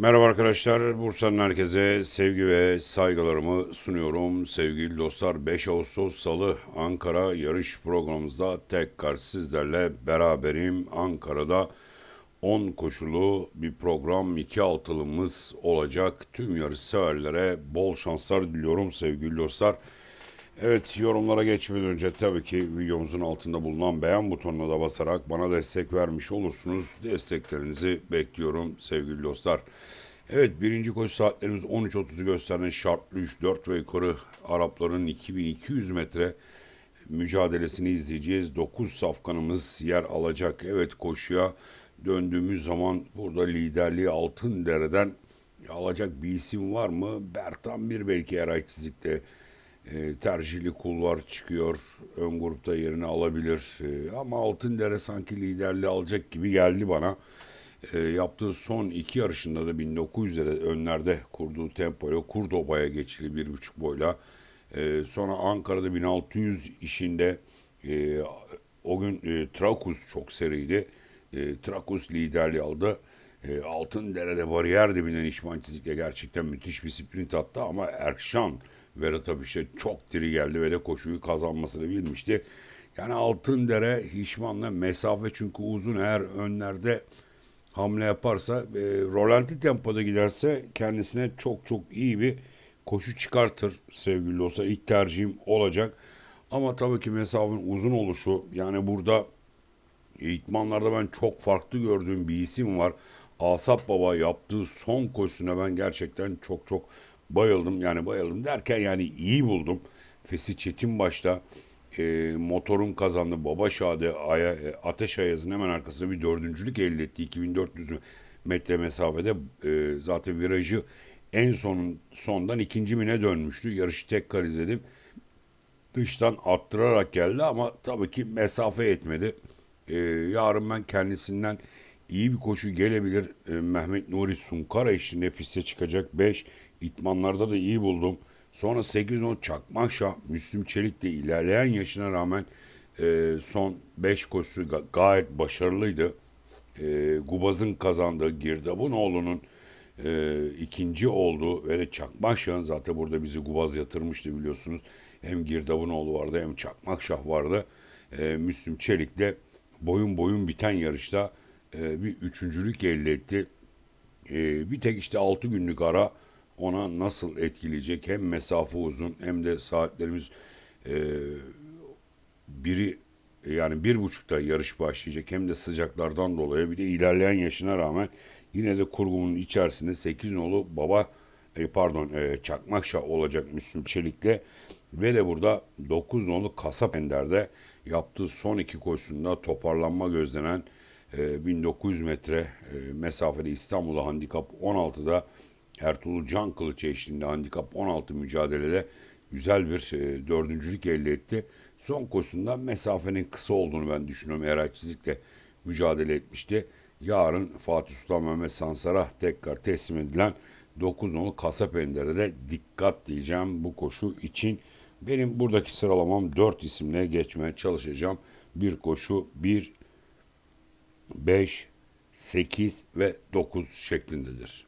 Merhaba arkadaşlar, Bursa'nın herkese sevgi ve saygılarımı sunuyorum. Sevgili dostlar, 5 Ağustos Salı Ankara yarış programımızda tekrar sizlerle beraberim. Ankara'da 10 koşulu bir program, 2 altılımız olacak. Tüm yarış severlere bol şanslar diliyorum sevgili dostlar. Evet yorumlara geçmeden önce tabii ki videomuzun altında bulunan beğen butonuna da basarak bana destek vermiş olursunuz. Desteklerinizi bekliyorum sevgili dostlar. Evet birinci koşu saatlerimiz 13.30'u gösteren şartlı 3, 4 ve yukarı Arapların 2200 metre mücadelesini izleyeceğiz. 9 safkanımız yer alacak. Evet koşuya döndüğümüz zaman burada liderliği Altın Dere'den alacak bir isim var mı? Bertan bir belki Eray Çizik'te e, tercihli kulvar çıkıyor. Ön grupta yerini alabilir. E, ama Altındere sanki liderliği alacak gibi geldi bana. E, yaptığı son iki yarışında da 1900'lere önlerde kurduğu tempoyla Kurdoba'ya geçili bir buçuk boyla. E, sonra Ankara'da 1600 işinde e, o gün e, Trakus çok seriydi. E, Trakus liderliği aldı. E, Altındere'de bariyer dibinden İşman Çizik'le gerçekten müthiş bir sprint attı ama Erkşan Vedat Abiş'e çok diri geldi ve de koşuyu kazanmasını bilmişti. Yani Altındere Hişman'la mesafe çünkü uzun eğer önlerde hamle yaparsa e, rolanti tempoda giderse kendisine çok çok iyi bir koşu çıkartır sevgili olsa ilk tercihim olacak. Ama tabii ki mesafenin uzun oluşu yani burada İtmanlarda ben çok farklı gördüğüm bir isim var. Asap Baba yaptığı son koşusuna ben gerçekten çok çok bayıldım. Yani bayıldım derken yani iyi buldum. Fesi Çetin başta e, motorun kazandı. Baba Şadi Aya, e, Ateş Ayaz'ın hemen arkasında bir dördüncülük elde etti. 2400 metre mesafede e, zaten virajı en sonun sondan ikinci mine dönmüştü. Yarışı tekrar izledim. Dıştan attırarak geldi ama tabii ki mesafe etmedi. Ee, yarın ben kendisinden iyi bir koşu gelebilir. Ee, Mehmet Nuri Sunkara eşliğinde piste çıkacak 5. İtmanlarda da iyi buldum. Sonra 8-10 Çakmakşah, Müslüm Çelik de ilerleyen yaşına rağmen e, son 5 koşusu ga- gayet başarılıydı. E, Gubaz'ın kazandığı Girdabunoğlu'nun e, ikinci oldu ve de Çakmakşah'ın zaten burada bizi Gubaz yatırmıştı biliyorsunuz. Hem Girdabunoğlu vardı hem Çakmakşah vardı. E, Müslüm Çelik de boyun boyun biten yarışta e, bir üçüncülük elde etti. E, bir tek işte 6 günlük ara ona nasıl etkileyecek? Hem mesafe uzun hem de saatlerimiz e, biri yani bir buçukta yarış başlayacak hem de sıcaklardan dolayı. Bir de ilerleyen yaşına rağmen yine de kurgumun içerisinde 8 nolu baba e, pardon e, Çakmakşah olacak Müslüm Çelik'le. Ve de burada 9 nolu Kasap Ender'de yaptığı son iki koşusunda toparlanma gözlenen e, 1900 metre e, mesafede İstanbul'a handikap 16'da Ertuğrul Can Kılıç eşliğinde handikap 16 mücadelede güzel bir e, dördüncülük elde etti. Son koşusunda mesafenin kısa olduğunu ben düşünüyorum. Eray Çizik'le mücadele etmişti. Yarın Fatih Sultan Mehmet Sansar'a tekrar teslim edilen 9 nolu Kasap de dikkat diyeceğim bu koşu için. Benim buradaki sıralamam 4 isimle geçmeye çalışacağım. Bir koşu 1, 5, 8 ve 9 şeklindedir.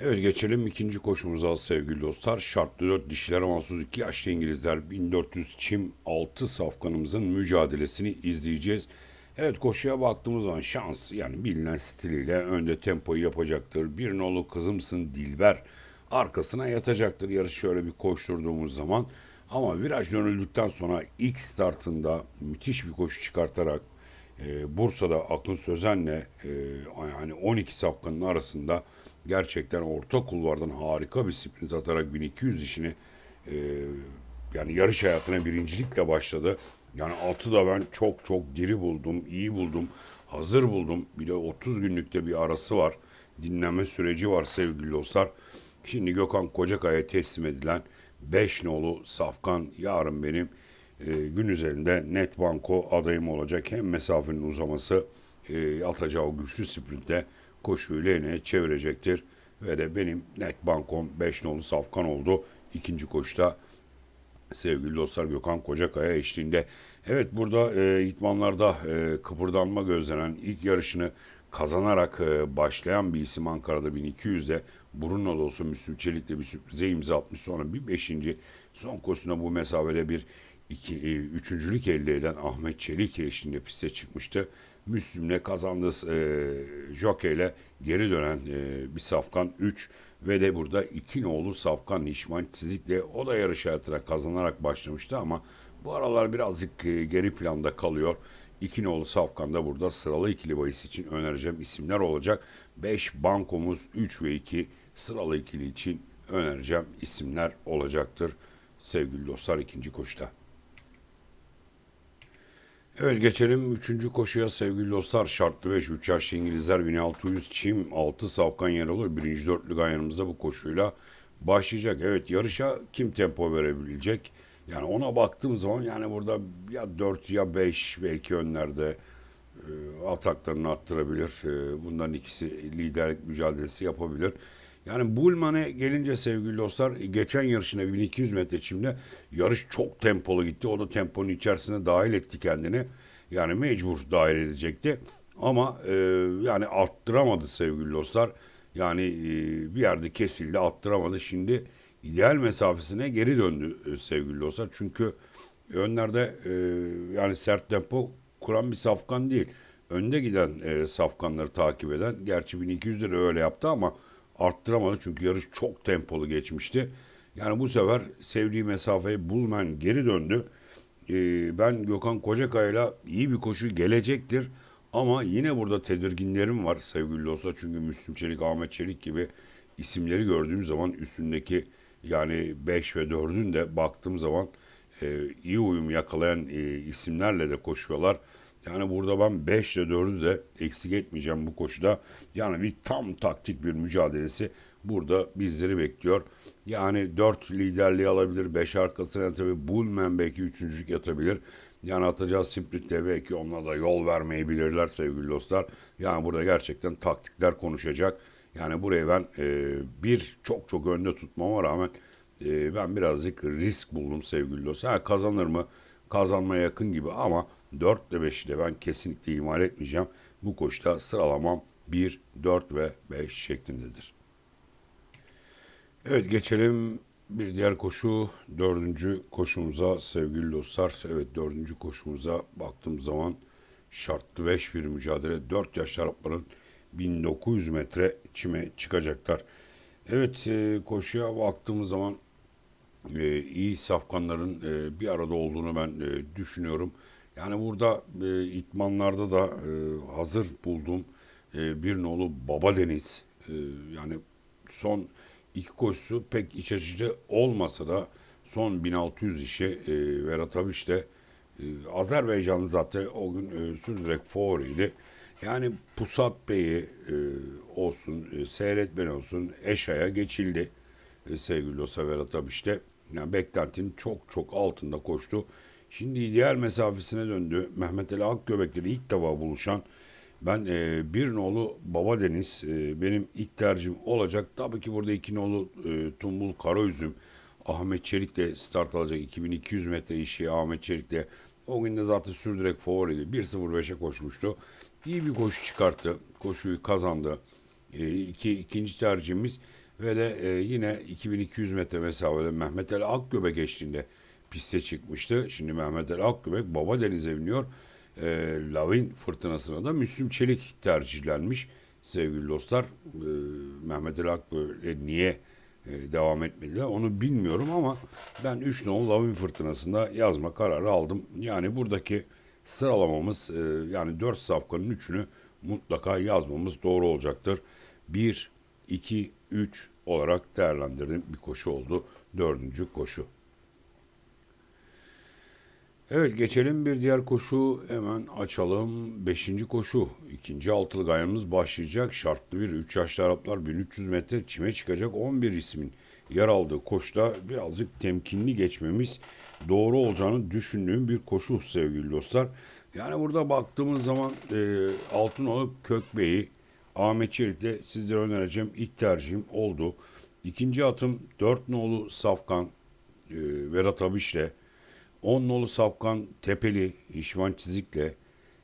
Evet geçelim ikinci koşumuza sevgili dostlar. Şartlı 4 dişilere mahsus 2 yaşlı İngilizler 1400 çim 6 safkanımızın mücadelesini izleyeceğiz. Evet koşuya baktığımız zaman şans yani bilinen stiliyle önde tempoyu yapacaktır. Bir nolu kızımsın Dilber arkasına yatacaktır yarış şöyle bir koşturduğumuz zaman. Ama viraj dönüldükten sonra ilk startında müthiş bir koşu çıkartarak e, Bursa'da Akın Sözen'le e, yani 12 safkanın arasında gerçekten orta kulvardan harika bir sprint atarak 1200 işini e, yani yarış hayatına birincilikle başladı. Yani atı da ben çok çok diri buldum, iyi buldum, hazır buldum. Bir de 30 günlükte bir arası var. Dinlenme süreci var sevgili dostlar. Şimdi Gökhan Kocakaya teslim edilen 5 nolu Safkan yarın benim e, gün üzerinde net banko adayım olacak. Hem mesafenin uzaması e, atacağı güçlü sprintte koşuyu leğene çevirecektir. Ve de benim net bankom 5 nolu Safkan oldu. İkinci koşuda sevgili dostlar Gökhan Kocakaya eşliğinde. Evet burada e, itmanlarda e, kıpırdanma gözlenen ilk yarışını kazanarak e, başlayan bir isim Ankara'da 1200'de Bruno da olsa Müslüm Çelik'le bir sürprize imza atmış. Sonra bir beşinci son koşusunda bu mesafede bir iki, e, üçüncülük elde eden Ahmet Çelik eşliğinde piste çıkmıştı. Müslüm'le kazandığı e, jokeyle geri dönen e, bir safkan 3 ve de burada iki nolu Safkan Nişman Çizik'le o da yarış hayatına kazanarak başlamıştı ama bu aralar birazcık e, geri planda kalıyor. İki nolu Safkan da burada sıralı ikili bahis için önereceğim isimler olacak. 5 bankomuz 3 ve 2 sıralı ikili için önereceğim isimler olacaktır. Sevgili dostlar ikinci koşuda. Evet geçelim 3. koşuya sevgili dostlar. Şartlı 5 3 yaşlı İngilizler 1600 çim 6 safkan yer alır. Birinci dörtlü ganyanımızda bu koşuyla başlayacak. Evet yarışa kim tempo verebilecek? Yani ona baktığım zaman yani burada ya 4 ya 5 belki önlerde e, ataklarını attırabilir. E, bunların ikisi liderlik mücadelesi yapabilir. Yani Bulman'e gelince sevgili dostlar geçen yarışına 1200 metre çimde yarış çok tempolu gitti. O da temponun içerisine dahil etti kendini. Yani mecbur dahil edecekti. Ama e, yani arttıramadı sevgili dostlar. Yani e, bir yerde kesildi arttıramadı. Şimdi ideal mesafesine geri döndü e, sevgili dostlar. Çünkü önlerde e, yani sert tempo kuran bir safkan değil. Önde giden e, safkanları takip eden. Gerçi 1200 lira öyle yaptı ama arttıramadı çünkü yarış çok tempolu geçmişti. Yani bu sefer sevdiği mesafeyi Bulman geri döndü. Ee, ben Gökhan Kocakaya'yla iyi bir koşu gelecektir. Ama yine burada tedirginlerim var sevgili dostlar. Çünkü Müslüm Çelik, Ahmet Çelik gibi isimleri gördüğüm zaman üstündeki yani 5 ve 4'ün de baktığım zaman e, iyi uyum yakalayan e, isimlerle de koşuyorlar. Yani burada ben 5 ile 4'ü de eksik etmeyeceğim bu koşuda. Yani bir tam taktik bir mücadelesi burada bizleri bekliyor. Yani 4 liderliği alabilir. 5 arkasına tabii Bullman belki üçüncülük yatabilir. Yani atacağı sprintte belki onlara da yol vermeyebilirler sevgili dostlar. Yani burada gerçekten taktikler konuşacak. Yani burayı ben e, bir çok çok önde tutmama rağmen e, ben birazcık risk buldum sevgili dostlar. Ha, kazanır mı? Kazanmaya yakın gibi ama 4 ile 5'i de ben kesinlikle ihmal etmeyeceğim. Bu koşuda sıralamam 1, 4 ve 5 şeklindedir. Evet geçelim bir diğer koşu dördüncü koşumuza sevgili dostlar. Evet dördüncü koşumuza baktığım zaman şartlı 5 bir mücadele 4 yaş Arapların 1900 metre çime çıkacaklar. Evet e, koşuya baktığımız zaman e, iyi safkanların e, bir arada olduğunu ben düşünüyorum. Yani burada itmanlarda da hazır bulduğum bir nolu Baba Deniz yani son iki koşusu pek iç açıcı olmasa da son 1600 işi e, Verat Abiş de e, zaten o gün e, sürdürek favoriydi. Yani Pusat Bey'i e, olsun, e, Seyretmen olsun, Eşa'ya geçildi e, sevgili Losa Verat Abiş'te. Yani beklentinin çok çok altında koştu. Şimdi ideal mesafesine döndü. Mehmet Ali Akgöbek'le ilk defa buluşan ben e, bir nolu Baba Deniz e, benim ilk tercihim olacak. Tabii ki burada iki nolu e, Tumbul Karaüzüm Ahmet Çelik de start alacak. 2200 metre işi Ahmet Çelik de o gün de zaten sürdürek favoriydi. 1.05'e koşmuştu. İyi bir koşu çıkarttı. Koşuyu kazandı. E, iki, ikinci tercihimiz ve de e, yine 2200 metre mesafede Mehmet Ali Akgöbek eşliğinde piste çıkmıştı. Şimdi Mehmet Ali Akgöbek Baba Deniz'e biniyor. E, Lavin fırtınasına da Müslüm Çelik tercihlenmiş sevgili dostlar. E, Mehmet Ali Akgöbek niye e, devam etmediler onu bilmiyorum ama ben 3 nolu Lavin fırtınasında yazma kararı aldım. Yani buradaki sıralamamız e, yani 4 safkanın 3'ünü mutlaka yazmamız doğru olacaktır. 1, 2, 3 olarak değerlendirdiğim bir koşu oldu. Dördüncü koşu. Evet geçelim bir diğer koşu hemen açalım. Beşinci koşu. İkinci altılı gayanımız başlayacak. Şartlı bir 3 yaşlı Araplar 1300 metre çime çıkacak 11 ismin yer aldığı koşuda birazcık temkinli geçmemiz doğru olacağını düşündüğüm bir koşu sevgili dostlar. Yani burada baktığımız zaman e, Altınoğlu Kökbey'i Ahmet Çelik'le sizlere önereceğim ilk tercihim oldu. İkinci atım 4 nolu Safkan e, Vedat Abiş'le 10 nolu Safkan Tepeli İşvan Çizik'le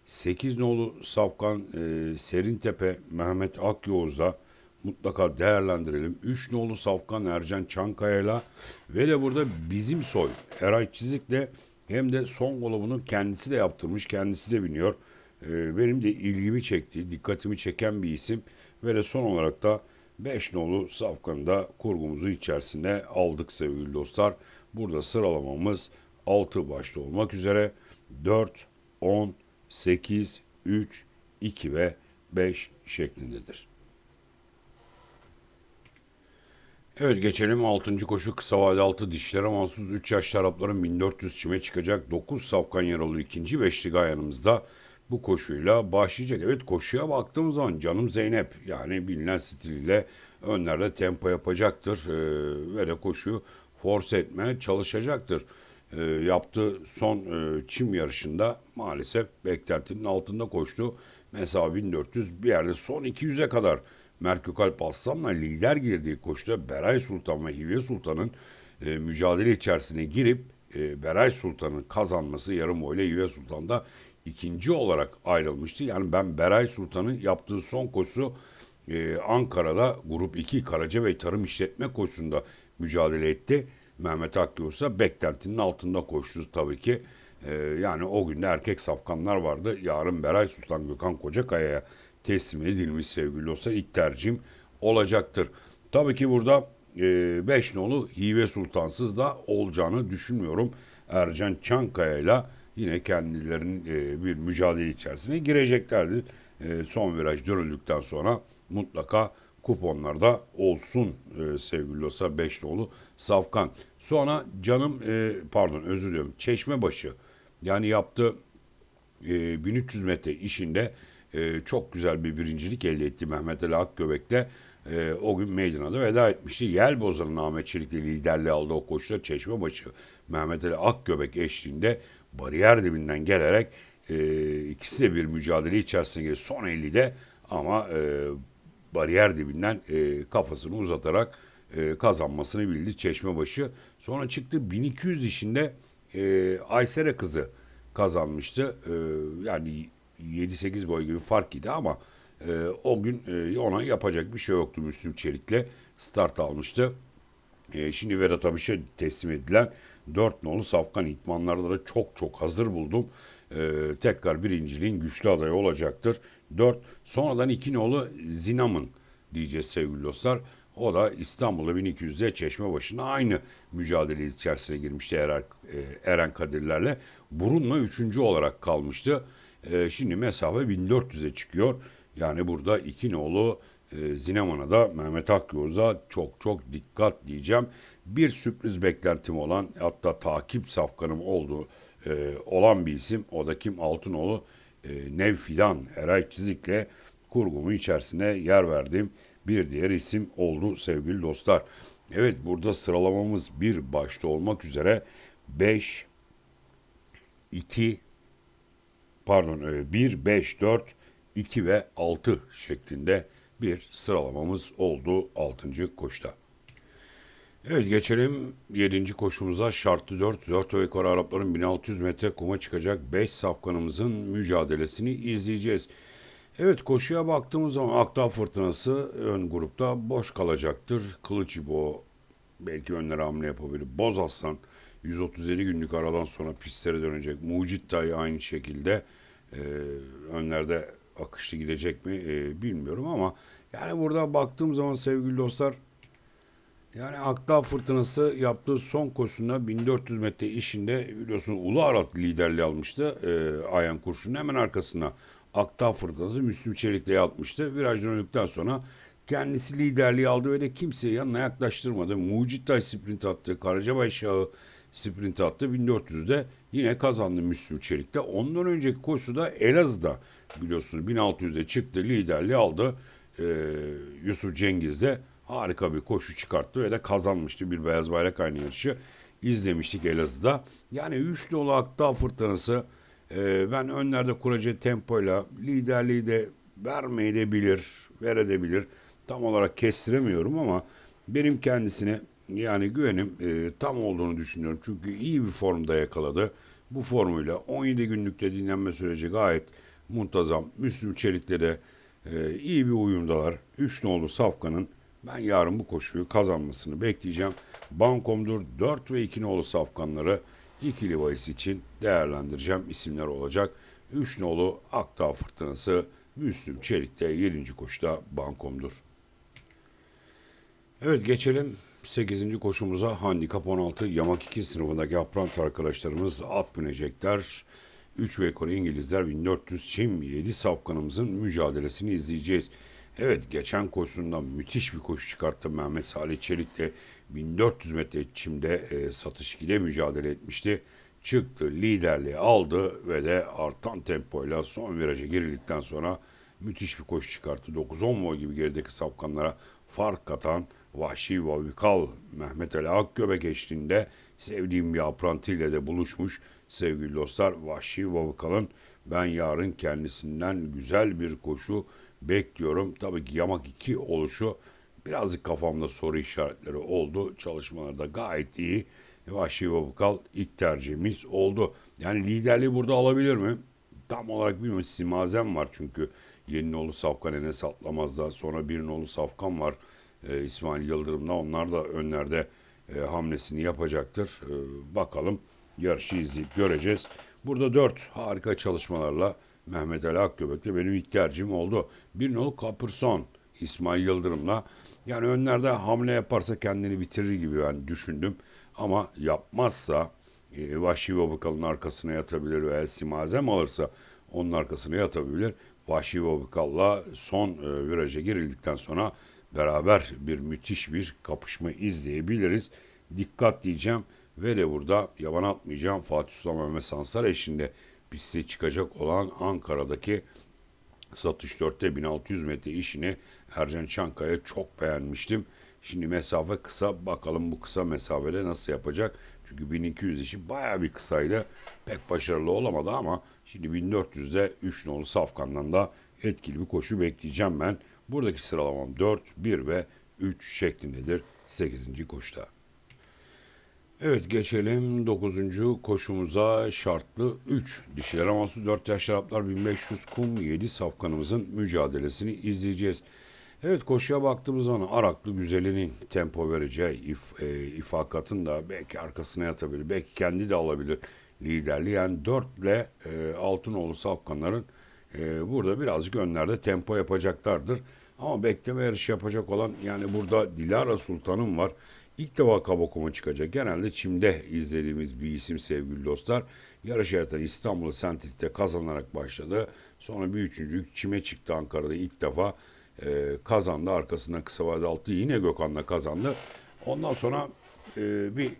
8 nolu Safkan e, Serintepe Mehmet Akyoz'da mutlaka değerlendirelim. 3 nolu Safkan Ercan Çankaya'yla ve de burada bizim soy Eray Çizik'le hem de son golü kendisi de yaptırmış, kendisi de biniyor. E, benim de ilgimi çekti, dikkatimi çeken bir isim ve de son olarak da 5 nolu Safkan'ı da kurgumuzu içerisinde aldık sevgili dostlar. Burada sıralamamız 6 başta olmak üzere 4, 10, 8, 3, 2 ve 5 şeklindedir. Evet geçelim 6. koşu kısa vade 6 dişlere mahsus 3 yaş Arapların 1400 çime çıkacak 9 safkan yaralı ikinci beşli yanımızda bu koşuyla başlayacak. Evet koşuya baktığımız zaman canım Zeynep yani bilinen stiliyle önlerde tempo yapacaktır ee, ve de koşuyu force etmeye çalışacaktır. Ee, yaptığı son e, çim yarışında maalesef beklentinin altında koştu. Mesela 1400 bir yerde son 200'e kadar Merkük Aslan'la lider girdiği koşuda Beray Sultan ve Hivye Sultan'ın e, mücadele içerisine girip e, Beray Sultan'ın kazanması yarım boyla Hivye Sultan da ikinci olarak ayrılmıştı. Yani ben Beray Sultan'ın yaptığı son koşu e, Ankara'da Grup 2 Karaca ve Tarım İşletme koşusunda mücadele etti. Mehmet Akyolsa beklentinin altında koştu tabii ki. E, yani o günde erkek safkanlar vardı. Yarın Beray Sultan Gökhan Kocakaya'ya teslim edilmiş sevgili dostlar. ilk tercihim olacaktır. Tabii ki burada 5 e, nolu Hive Sultansız da olacağını düşünmüyorum. Ercan Çankaya ile yine kendilerinin e, bir mücadele içerisine gireceklerdi. E, son viraj dönüldükten sonra mutlaka kuponlarda olsun e, sevgili olsa 5 nolu Safkan. Sonra canım e, pardon özür diliyorum Çeşmebaşı yani yaptığı e, 1300 metre işinde e, çok güzel bir birincilik elde etti Mehmet Ali Akgöbek'le. E, o gün meydana da veda etmişti. Yel Bozan'ın Ahmet Çelik'le liderliği aldı o koşuda Çeşmebaşı Mehmet Ali Akgöbek eşliğinde bariyer dibinden gelerek e, ikisi de bir mücadele içerisine girdi. Son 50'de ama e, bariyer dibinden e, kafasını uzatarak e, kazanmasını bildi Çeşmebaşı. Sonra çıktı 1200 işinde e, Aysere kızı kazanmıştı. E, yani 7-8 boy gibi fark idi ama e, o gün e, ona yapacak bir şey yoktu Müslüm Çelik'le start almıştı. E, şimdi Vedat Abiş'e teslim edilen 4 nolu Safkan İtmanlarda çok çok hazır buldum. E, tekrar birinciliğin güçlü adayı olacaktır. 4 sonradan 2 nolu Zinam'ın diyeceğiz sevgili dostlar. O da İstanbul'da 1200'de çeşme başına aynı mücadele içerisine girmişti Eren, e, Eren Kadirlerle. Burun'la üçüncü olarak kalmıştı. E, şimdi mesafe 1400'e çıkıyor. Yani burada iki nolu e, Zineman'a da Mehmet Akyoz'a çok çok dikkat diyeceğim. Bir sürpriz beklentim olan hatta takip safkanım olduğu e, olan bir isim. O da kim? Altınoğlu e, Nevfidan Eray Çizik'le kurgumu içerisine yer verdiğim bir diğer isim oldu sevgili dostlar. Evet burada sıralamamız bir başta olmak üzere 5, 2, pardon 1, 5, 4, 2 ve 6 şeklinde bir sıralamamız oldu 6. koşta. Evet geçelim 7. koşumuza şartlı 4. 4 ve yukarı Arapların 1600 metre kuma çıkacak 5 safkanımızın mücadelesini izleyeceğiz. Evet koşuya baktığımız zaman Akdağ Fırtınası ön grupta boş kalacaktır. Kılıçibo belki önlere hamle yapabilir. Boz Aslan 137 günlük aradan sonra pistlere dönecek. Mucit Tay aynı şekilde e, önlerde akışlı gidecek mi e, bilmiyorum ama yani burada baktığım zaman sevgili dostlar yani Akdağ Fırtınası yaptığı son koşusunda 1400 metre işinde biliyorsun Ulu Arat liderliği almıştı e, Ayan Kurşun'un hemen arkasına Akdağ Fırtınası Müslüm Çelik'le yatmıştı. Viraj döndükten sonra kendisi liderliği aldı ve de kimseyi yanına yaklaştırmadı. Mucitay sprint attı. Karacabay Şahı sprint attı. 1400'de yine kazandı Müslüm Çelik'te. Ondan önceki koşuda Elazığ'da biliyorsunuz 1600'de çıktı liderliği aldı. Ee, Yusuf Cengiz de harika bir koşu çıkarttı ve de kazanmıştı bir beyaz bayrak aynı yarışı. izlemiştik Elazığ'da. Yani 3 dolu Akdağ Fırtınası e, ben önlerde kuracağı tempoyla liderliği de vermeyi de bilir, verebilir. Tam olarak kestiremiyorum ama benim kendisine yani güvenim e, tam olduğunu düşünüyorum. Çünkü iyi bir formda yakaladı. Bu formuyla 17 günlükte dinlenme süreci gayet muntazam. Müslüm Çelik'le de e, iyi bir uyumdalar. 3 nolu Safkan'ın ben yarın bu koşuyu kazanmasını bekleyeceğim. Bankomdur 4 ve 2 nolu Safkanları ikili bahis için değerlendireceğim isimler olacak. 3 nolu Akdağ Fırtınası Müslüm Çelik'te 7. koşuda bankomdur. Evet geçelim 8. koşumuza handikap 16 yamak 2 sınıfındaki aprant arkadaşlarımız at binecekler. 3 ve ekol İngilizler 1400 çim 7 safkanımızın mücadelesini izleyeceğiz. Evet geçen koşusundan müthiş bir koşu çıkarttı Mehmet Salih Çelik'le 1400 metre çimde e, satış ile mücadele etmişti. Çıktı liderliği aldı ve de artan tempoyla son viraja girildikten sonra müthiş bir koşu çıkarttı. 9-10 boy gibi gerideki safkanlara fark katan Vahşi Vavikal Mehmet Ali Akgöbek eşliğinde sevdiğim bir aprantiyle de buluşmuş sevgili dostlar. Vahşi Vavikal'ın ben yarın kendisinden güzel bir koşu bekliyorum. Tabii ki yamak 2 oluşu birazcık kafamda soru işaretleri oldu. Çalışmalarda gayet iyi. Vahşi Vavikal ilk tercihimiz oldu. Yani liderliği burada alabilir mi? Tam olarak bilmiyorum. Simazem var çünkü. Yeninoğlu Safkan Enes Atlamaz'da. Sonra Birinoğlu Safkan var e, İsmail Yıldırım'la onlar da önlerde e, hamlesini yapacaktır. E, bakalım yarışı izleyip göreceğiz. Burada dört harika çalışmalarla Mehmet Ali Akgöbek'le benim ilk tercihim oldu. Bir nolu Kapırson İsmail Yıldırım'la yani önlerde hamle yaparsa kendini bitirir gibi ben düşündüm. Ama yapmazsa e, Vahşi Babakal'ın arkasına yatabilir veya Simazem alırsa onun arkasına yatabilir. Vahşi Babakal'la son e, viraja girildikten sonra beraber bir müthiş bir kapışma izleyebiliriz. Dikkat diyeceğim ve de burada yaban atmayacağım Fatih Sultan Mehmet Sansar eşliğinde piste çıkacak olan Ankara'daki satış 4'te 1600 metre işini Ercan Çankaya çok beğenmiştim. Şimdi mesafe kısa bakalım bu kısa mesafede nasıl yapacak. Çünkü 1200 işi baya bir kısaydı. Pek başarılı olamadı ama şimdi 1400'de 3 nolu Safkan'dan da etkili bir koşu bekleyeceğim ben. Buradaki sıralamam 4, 1 ve 3 şeklindedir 8. koşuda. Evet geçelim 9. koşumuza şartlı 3. Dişiler aması 4 yaş Araplar 1500 kum 7 safkanımızın mücadelesini izleyeceğiz. Evet koşuya baktığımız zaman Araklı Güzeli'nin tempo vereceği if, e, ifakatın da belki arkasına yatabilir. Belki kendi de alabilir liderliği. Yani 4 ile e, Altınoğlu Safkanların e, burada birazcık önlerde tempo yapacaklardır. Ama bekleme yarışı yapacak olan yani burada Dilara Sultan'ın var. İlk defa Kabakoma çıkacak. Genelde Çim'de izlediğimiz bir isim sevgili dostlar. Yarış hayatını İstanbul Sentrik'te kazanarak başladı. Sonra bir üçüncü Çim'e çıktı Ankara'da ilk defa e, kazandı. Arkasından kısa vade altı yine Gökhan'la kazandı. Ondan sonra e, bir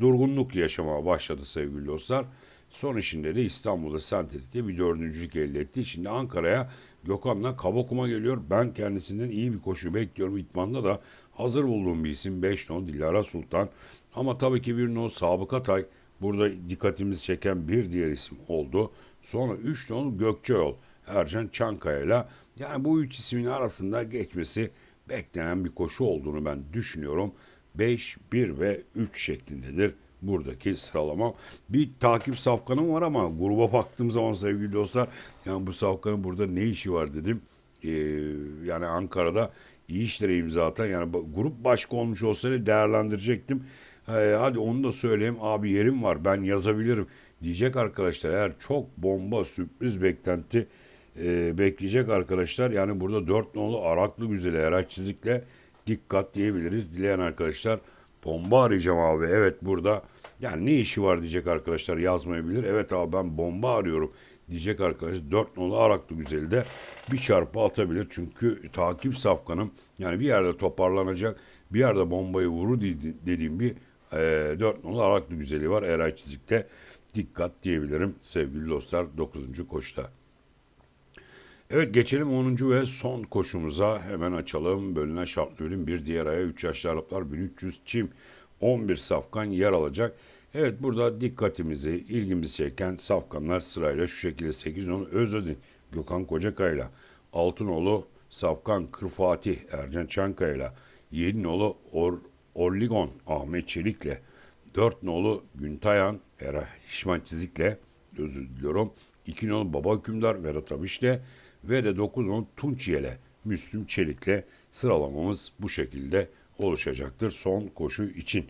durgunluk yaşamaya başladı sevgili dostlar. Son işinde de İstanbul'da Sentrik'te bir dördüncülük elde etti. Şimdi Ankara'ya Gökhan'la Kabakuma geliyor. Ben kendisinden iyi bir koşu bekliyorum. İtman'da da hazır bulduğum bir isim 5 no Dilara Sultan. Ama tabii ki bir no Sabık Tay burada dikkatimizi çeken bir diğer isim oldu. Sonra 3 no Gökçeyol Ercan Çankaya yani bu üç ismin arasında geçmesi beklenen bir koşu olduğunu ben düşünüyorum. 5, 1 ve 3 şeklindedir buradaki sıralama. Bir takip safkanım var ama gruba baktığım zaman sevgili dostlar yani bu safkanın burada ne işi var dedim. Ee, yani Ankara'da iyi işlere imza atan yani grup başka olmuş olsaydı değerlendirecektim. Ee, hadi onu da söyleyeyim abi yerim var ben yazabilirim diyecek arkadaşlar. Eğer çok bomba sürpriz beklenti e, bekleyecek arkadaşlar. Yani burada dört nolu Araklı Güzeli araç çizikle dikkat diyebiliriz. Dileyen arkadaşlar bomba arayacağım abi. Evet burada yani ne işi var diyecek arkadaşlar yazmayabilir. Evet abi ben bomba arıyorum diyecek arkadaş. Dört nolu Araklı Güzeli de bir çarpı atabilir. Çünkü takip safkanım yani bir yerde toparlanacak bir yerde bombayı vurur dediğim bir e, 4 nolu Araklı Güzeli var. Eray Çizik'te dikkat diyebilirim sevgili dostlar 9. koşta. Evet geçelim 10. ve son koşumuza hemen açalım. Bölünen şartlı ürün bir diğer aya 3 yaşlı Araplar 1300 çim 11 safkan yer alacak. Evet burada dikkatimizi, ilgimizi çeken safkanlar sırayla şu şekilde 8 10 Özödin, Gökhan Kocakay'la, Altınoğlu, Safkan, Kır Fatih, Ercan Çankaya'yla, Yedinoğlu, Or, Orligon Ahmet Çelik'le 4 nolu Güntayan Era Hişman Çizik'le özür diliyorum. 2 nolu Baba Hükümdar Vedat Abiş'le ve de 9 nolu Tunçiyel'e Müslüm Çelik'le sıralamamız bu şekilde oluşacaktır son koşu için.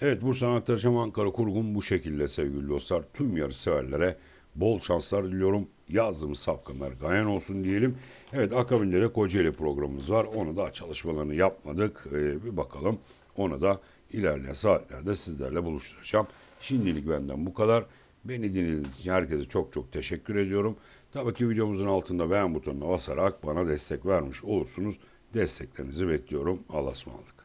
Evet Bursa Aktaracağım Ankara kurgum bu şekilde sevgili dostlar. Tüm yarış severlere bol şanslar diliyorum. Yazdığımız safkanlar gayen olsun diyelim. Evet akabinde de Kocaeli programımız var. Onu da çalışmalarını yapmadık. Ee, bir bakalım. Onu da ilerleyen saatlerde sizlerle buluşturacağım. Şimdilik benden bu kadar. Beni dinlediğiniz için herkese çok çok teşekkür ediyorum. Tabii ki videomuzun altında beğen butonuna basarak bana destek vermiş olursunuz. Desteklerinizi bekliyorum. Allah'a ısmarladık.